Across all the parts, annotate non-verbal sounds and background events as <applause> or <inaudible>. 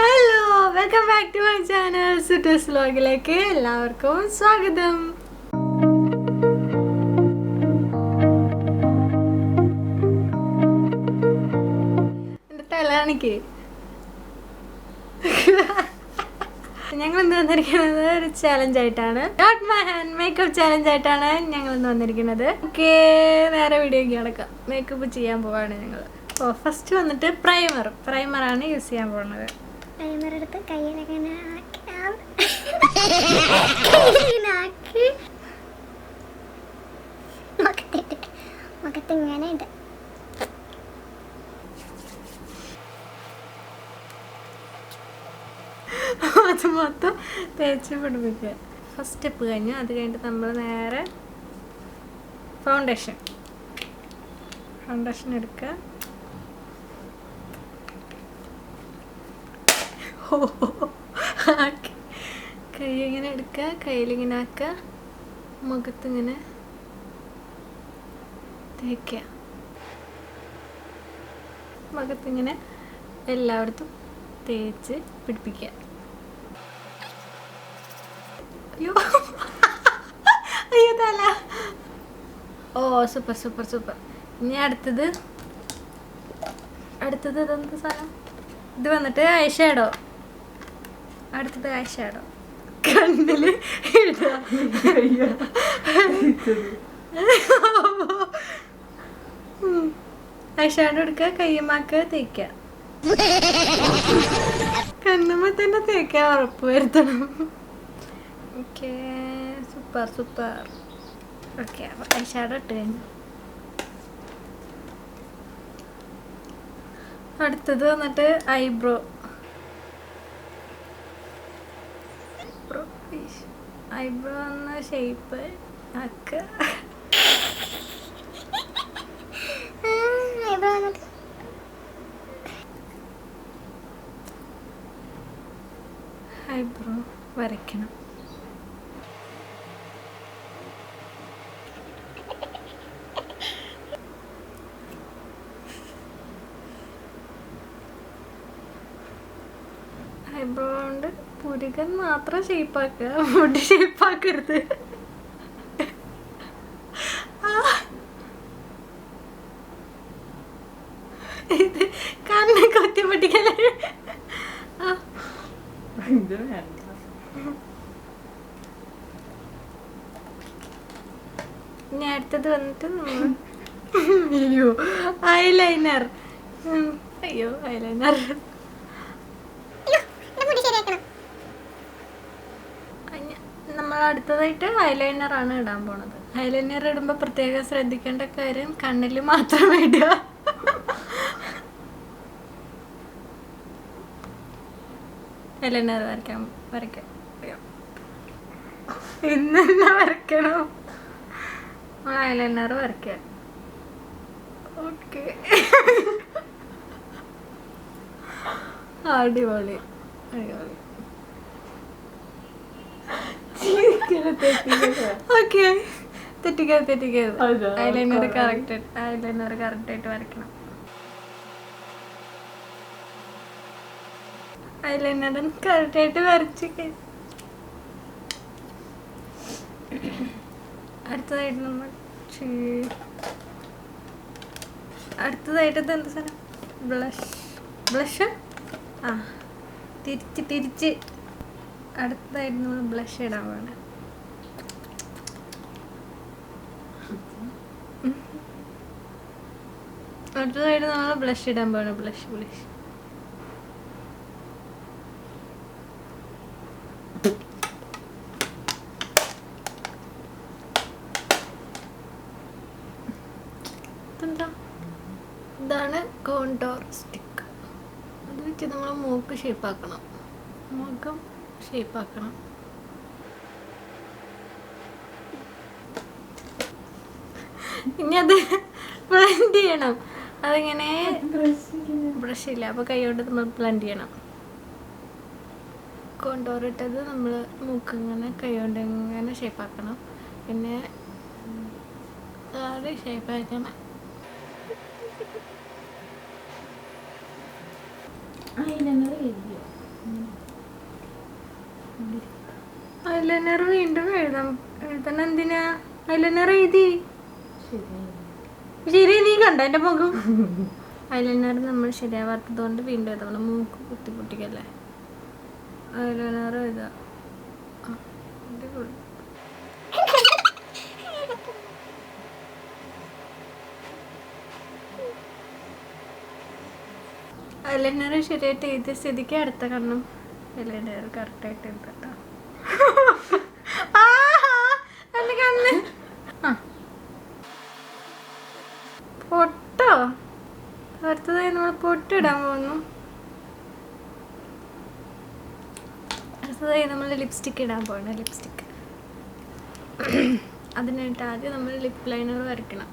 Hello welcome back to my channel സിറ്റസ് വ്ലോഗിലേക്ക് എല്ലാവർക്കും സ്വാഗതം. എന്റെ തലാണിക്ക് ഞങ്ങൾ ഇന്ന് വന്നിരിക്കുന്നത് ഒരു ചാലഞ്ച് ആയിട്ടാണ്. Not my hand makeup challenge ആയിട്ടാണ് ഞങ്ങൾ ഇന്ന് വന്നിരിക്കുന്നത് ഓക്കെ നേരെ വീഡിയോക്ക് അടക്കാം മേക്കപ്പ് ചെയ്യാൻ പോവാണ് ഞങ്ങൾ ഓ ഫസ്റ്റ് വന്നിട്ട് പ്രൈമർ പ്രൈമറാണ് യൂസ് ചെയ്യാൻ പോകുന്നത് പ്രൈമർ എടുത്ത് കയ്യിലങ്ങനെ <laughs> ആക്കി. മുഖത്തിട്ട് ഇട്ട് അത് മൊത്തം തേച്ച് പിടിപ്പിക്കുക. ഫസ്റ്റ് സ്റ്റെപ്പ് കഴിഞ്ഞു. അത് കഴിഞ്ഞിട്ട് നമ്മൾ നേരെ ഫൗണ്ടേഷൻ ഫൗണ്ടേഷൻ എടുക്കുക ഓ ആക്കി കൈ ഇങ്ങനെ എടുക്കുക കയ്യിലിങ്ങനെ ആക്കുക മുഖത്തിങ്ങനെ തേക്കുക മുഖത്തിങ്ങനെ എല്ലായിടത്തും തേച്ച് പിടിപ്പിക്കുക അയ്യോ. അയ്യോ തല. ഓ സൂപ്പർ സൂപ്പർ സൂപ്പർ ഇനി അടുത്തത്. അടുത്തത് ഇതെന്ത് സാധനം? ഇത് വന്നിട്ട് ഐഷാഡോ. അടുത്തത് ഐഷാഡോ കണ്ണിൽ ഇടുക. ഐഷാഡോ എടുക്കുക കയ്യമാക്കുക തേക്കുക. കണ്ണുമ്മ തന്നെ തേക്കാൻ ഉറപ്പ് വരുത്തണം. ഓക്കെ സൂപ്പർ സൂപ്പർ ഓക്കെ അപ്പോൾ ഐഷാഡോ ഇട്ട് കഴിഞ്ഞു. അടുത്തത് വന്നിട്ട് ഐബ്രോ ഐബ്രോ എന്ന ഷേപ്പ് അക്ക ഐബ്രോ വരയ്ക്കണം. ഐബ്രോ കൊണ്ട് പുരുകൻ മാത്രം ഷേപ്പാക്കുക മുടി ഷേപ്പാക്കരുത് ഇത് കണ്ണ് കൊത്തി പൊട്ടിക്കല ഞാൻ അടുത്തത് വന്നിട്ട് അയ്യോ ഐലൈനർ അയ്യോ ഐലൈനർ അയ്യോ എന്റെ മുടി ശരിയാക്കണം നമ്മൾ അടുത്തതായിട്ട് ഐലൈനർ ആണ് ഇടാൻ പോണത്. ഐലൈനർ ഇടുമ്പോൾ പ്രത്യേകം ശ്രദ്ധിക്കേണ്ട കാര്യം കണ്ണിൽ മാത്രം ഇടുക. ഐലൈനർ വരയ്ക്കാൻ വരയ്ക്കാം. ഇന്ന് തന്നെ വരയ്ക്കണം? ഐലൈനർ വരയ്ക്കാം. ഓക്കെ അടിപൊളി അടിപൊളി. ഓക്കെ. തെറ്റിക്കാതെ തെറ്റിക്കാതെ ഐലൈനർ കറക്റ്റ് ഐലൈനർ കറക്റ്റ് ആയിട്ട് വരയ്ക്കണം. ഐലൈനർ കറക്റ്റ് ആയിട്ട് വരച്ച് അടുത്തതായിട്ട് നമ്മൾ അടുത്തതായിട്ട് എന്താ സാധനം? ബ്ലഷ് ബ്ലഷ് ആ. തിരിച്ച് തിരിച്ച്. അടുത്തതായിട്ട് നമ്മൾ ബ്ലഷ് ഇടാൻ പോകണം അടുത്തതായിട്ട് നമ്മൾ ബ്ലഷ് ഇടാൻ പോകണം ബ്ലഷ് ബ്ലഷ് ഇതാണ് കോണ്ടോർ സ്റ്റിക്ക് അത് വെച്ച് നമ്മൾ മൂക്ക് ഷേപ്പാക്കണം മുഖം ഷേപ്പാക്കണം ഇനി അത് <laughs> ബ്ലെൻഡ് ചെയ്യണം. അതിങ്ങനെ? ബ്രഷ് ഇല്ല അപ്പോൾ കൈകൊണ്ട് നമ്മൾ ബ്ലെൻഡ് ചെയ്യണം. കൊണ്ടോർ ഇട്ടത് നമ്മൾ മൂക്ക് ഇങ്ങനെ കൈകൊണ്ട് ഇങ്ങനെ ഷേപ്പാക്കണം പിന്നെ ഷേപ്പ് ആക്കണം. ഐലൈനർ വീണ്ടും എഴുതാം. എഴുതണം എന്തിനാ? ഐലൈനർ എഴുതി. ശരി. നീ കണ്ട എന്റെ മുഖം? <laughs> ഐലൈനർ നമ്മൾ ശരിയാവാത്തത് കൊണ്ട് വീണ്ടും എഴുതണം മൂക്ക് കുത്തി പൊട്ടിക്കല്ലേ? ഐലൈനർ എഴുതാം. ഐലൈനർ ശരിയായിട്ട് എഴുതിയ സ്ഥിതിക്ക് അടുത്ത കണ്ണും ഐലൈനർ കറക്റ്റായിട്ട് എഴുതട്ടോ ആഹാ, എന്റെ കണ്ണ് ആ പൊട്ടോ അടുത്തതായി നമ്മൾ പൊട്ടിടാൻ പോകുന്നു അടുത്തതായി നമ്മൾ ലിപ്സ്റ്റിക് ഇടാൻ പോകണം ലിപ്സ്റ്റിക് അതിനായിട്ട് ആദ്യം നമ്മൾ ലിപ് ലൈനർ വരയ്ക്കണം.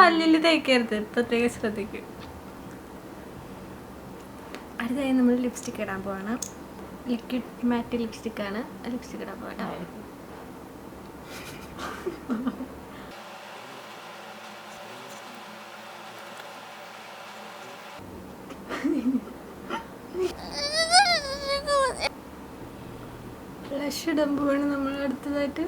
പല്ലിൽ തേക്കരുത് പ്രത്യേകം ശ്രദ്ധിക്കും. അടുത്തായി നമ്മൾ ലിപ്സ്റ്റിക് ഇടാൻ പോവാണ്. ലിക്വിഡ് മാറ്റ് ലിപ്സ്റ്റിക് ആണ് ലിപ്സ്റ്റിക് ഇടാൻ പോകട്ടോ ബ്ലഷ് ഇടാൻ പോവാണ് നമ്മൾ അടുത്തതായിട്ട്.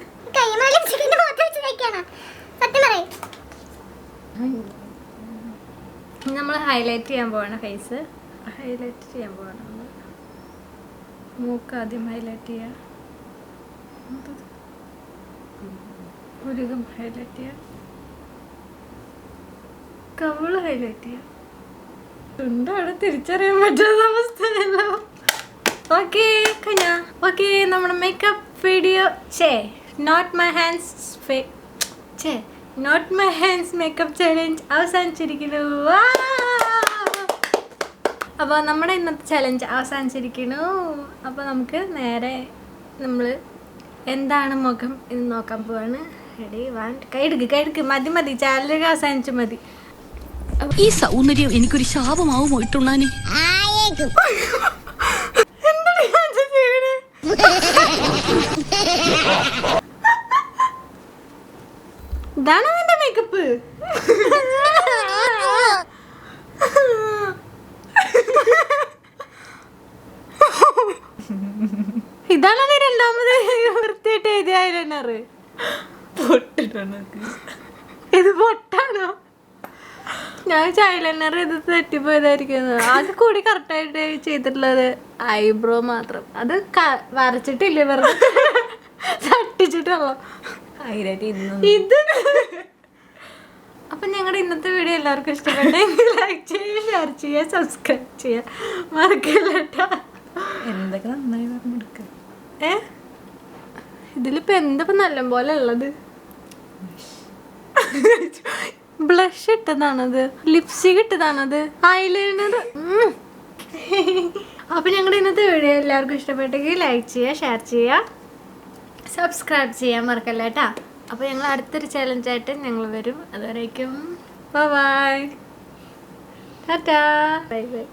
നമ്മൾ ഹൈലൈറ്റ് ചെയ്യാൻ പോവാണ് ഫേസ് ഹൈലൈറ്റ് ചെയ്യാൻ പോവാണ്. നമ്മൾ മൂക്ക് ആദ്യം ഹൈലൈറ്റ് ചെയ്യുക ഉരുകം ഹൈലൈറ്റ് ചെയ്യുക കവൾ ഹൈലൈറ്റ് ചെയ്യുക ചുണ്ടവിടെ തിരിച്ചറിയാൻ പറ്റാത്ത അവസ്ഥയല്ലോ. ഓക്കെ നമ്മുടെ മേക്കപ്പ് വീഡിയോ ചേ നോട്ട് മൈ ഹാൻഡ്സ് ചേ not my hands makeup challenge അവസാനിച്ചിരിക്കുന്നു. അപ്പോൾ നമ്മുടെ ഇന്നത്തെ ചലഞ്ച് അവസാനിച്ചിരിക്കുന്നു. അപ്പോൾ നമുക്ക് നേരെ നമ്മൾ എന്താണ് മുഖം എന്ന് നോക്കാൻ പോവാണ്. റെഡി വൺ കൈയെടുക്ക് കൈയെടുക്ക്. മതി മതി. ചാനലൊക്കെ അവസാനിച്ചു മതി. ഈ സൗന്ദര്യം എനിക്കൊരു ശാപമാവും പോയിട്ടുള്ളാനെ ഇതാണ് നിന്റെ മേക്കപ്പ് ഇതാണോ രണ്ടാമത് വൃത്തിയായിട്ട് എഴുതിയ ഐലൈനർ ഇത് പൊട്ടാണോ? ഞാൻ ഐലൈനർ ഇത് തെറ്റിപ്പോയതായിരിക്കുന്നു അത് കൂടി കറക്റ്റായിട്ട് ചെയ്തിട്ടുള്ളത് ഐബ്രോ മാത്രം. അത് വരച്ചിട്ടില്ല വെറുതെ? തട്ടിച്ചിട്ടുള്ളൂ? ഇത്? അപ്പൊ ഞങ്ങളുടെ ഇന്നത്തെ വീഡിയോ എല്ലാവർക്കും ഇഷ്ടപ്പെട്ടെങ്കിൽ ലൈക്ക് ചെയ്യുക ഷെയർ ചെയ്യുക സബ്സ്ക്രൈബ് ചെയ്യുക. മറക്കില്ല കേട്ടോ എന്തൊക്കെ നന്നായി പറഞ്ഞെടുക്ക ഏ? ഇതിലിപ്പോ എന്താ നല്ല പോലെ ഉള്ളത് ബ്ലഷ് ഇട്ടതാണത്. ലിപ്സ്റ്റിക് ഇട്ടതാണത്. ഐലൈനർ. അപ്പൊ ഞങ്ങളുടെ ഇന്നത്തെ വീഡിയോ എല്ലാവർക്കും ഇഷ്ടപ്പെട്ടെങ്കിൽ ലൈക്ക് ചെയ്യുക ഷെയർ ചെയ്യുക സബ്സ്ക്രൈബ് ചെയ്യാൻ മറക്കല്ല കേട്ടാ? അപ്പൊ ഞങ്ങൾ അടുത്തൊരു ചലഞ്ചായിട്ട് ഞങ്ങൾ വരും. അതുവരേക്കും. Bye bye bye.